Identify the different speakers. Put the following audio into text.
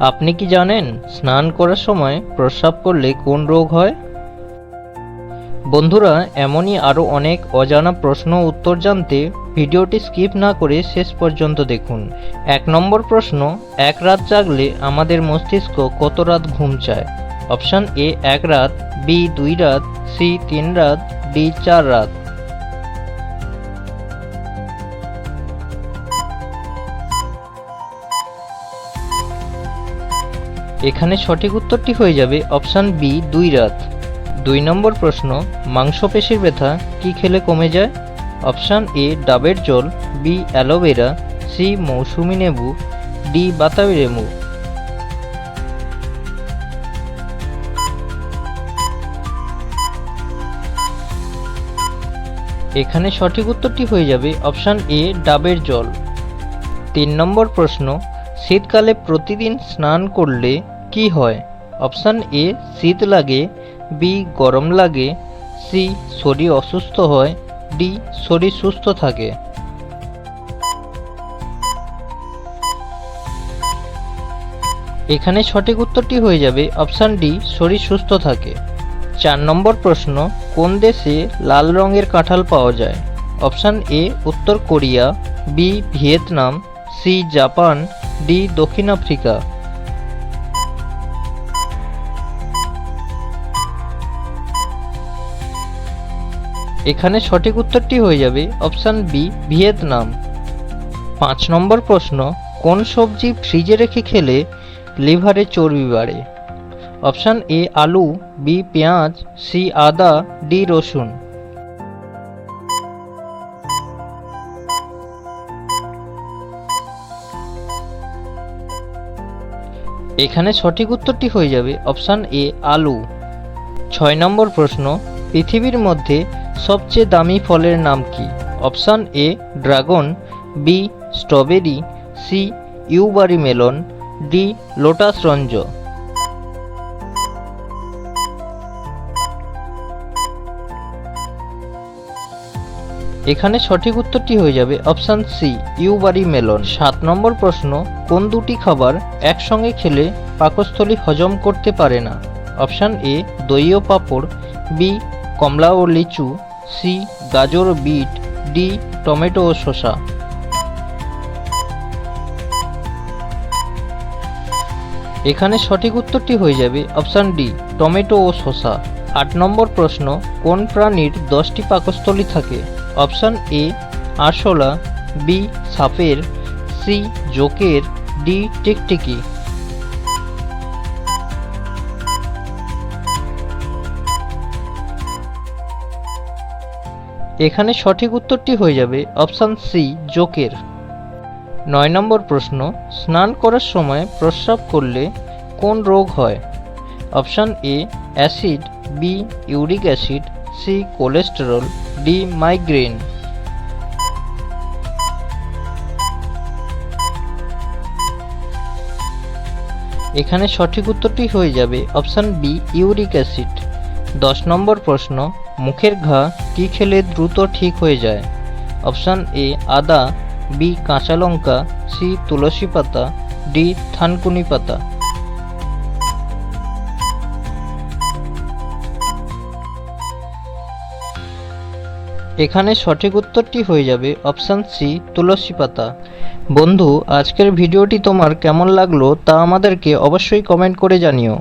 Speaker 1: আপনি কি জানেন স্নান করার সময় প্রস্রাব করলে কোন রোগ হয়? বন্ধুরা, এমনই আরও অনেক অজানা প্রশ্ন উত্তর জানতে ভিডিওটি স্কিপ না করে শেষ পর্যন্ত দেখুন। এক নম্বর প্রশ্ন, এক রাত জাগলে আমাদের মস্তিষ্ক কত রাত ঘুম চায়? অপশান এ, এক রাত, বি, দুই রাত, সি, তিন রাত, ডি, চার রাত। এখানে সঠিক উত্তরটি হয়ে যাবে অপশান বি, দুই রাত। দুই নম্বর প্রশ্ন, মাংসপেশির ব্যথা কি খেলে কমে যায়? অপশান এ, ডাবের জল, বি, অ্যালোভেরা, সি, মৌসুমি লেবু ডি, বাতাবি লেবু। এখানে সঠিক উত্তরটি হয়ে যাবে অপশান এ, ডাবের জল। তিন নম্বর প্রশ্ন শীতকালে প্রতিদিন স্নান করলে কি হয়? অপশান এ, শীত লাগে, বি, গরম লাগে, সি, শরীর অসুস্থ হয়, ডি, শরীর সুস্থ থাকে। এখানে সঠিক উত্তরটি হয়ে যাবে অপশান ডি, শরীর সুস্থ থাকে। চার নম্বর প্রশ্ন, কোন দেশে লাল রঙের কাঁঠাল পাওয়া যায়? অপশান এ, উত্তর Korea, B, Vietnam, C, Japan D, দক্ষিণ আফ্রিকা। এখানে সঠিক উত্তরটি হয়ে যাবে অপশান বি, ভিয়েতনাম। পাঁচ নম্বর প্রশ্ন, কোন সবজি ফ্রিজে রেখে খেলে লিভারে চর্বি বাড়ে? অপশান এ, আলু, বি, পেঁয়াজ, সি, আদা, ডি, রসুন। এখানে সঠিক উত্তরটি হয়ে যাবে অপশান এ, আলু। ছয় নম্বর প্রশ্ন, পৃথিবীর মধ্যে সবচেয়ে দামি ফলের নাম কি? Option A, dragon, B, strawberry, C, Yubari melon, D, lotus রঞ্জ। এখানে সঠিক উত্তরটি হয়ে যাবে অপশান সি, ইউবারি মেলন। সাত নম্বর প্রশ্ন, কোন দুটি খাবার একসঙ্গে খেলে পাকস্থলী হজম করতে পারে না? অপশান এ দই ও পাঁপড়, বি, কমলা ও লিচু, সি, গাজর ও বিট, ডি, টমেটো ও শসা। এখানে সঠিক উত্তরটি হয়ে যাবে অপশান ডি, টমেটো ও শসা। আট নম্বর প্রশ্ন, কোন প্রাণীর দশটি পাকস্থলী থাকে? অপশান এ, আরশোলা, বি, সাপের, সি, জোকের, ডি, টিকটিকি। এখানে সঠিক উত্তরটি হয়ে যাবে অপশান সি, জোকের। নয় নম্বর প্রশ্ন, স্নান করার সময় প্রস্রাব করলে কোন রোগ হয়? Option A, acid, B, uric acid, C, cholesterol D migraine. এখানে সঠিক উত্তরটি হয়ে যাবে অপশান বি, ইউরিক অ্যাসিড। দশ নম্বর প্রশ্ন, মুখের ঘা কি খেলে দ্রুত ঠিক হয়ে যায়? অপশান এ, আদা, বি, কাঁচা লঙ্কা, সি, তুলসী পাতা, ডি, থানকুনি পাতা। এখানে সঠিক উত্তরটি হয়ে যাবে অপশান সি তুলসী পাতা। বন্ধু, আজকের ভিডিওটি তোমার কেমন লাগল তা আমাদেরকে অবশ্যই কমেন্ট করে জানিও।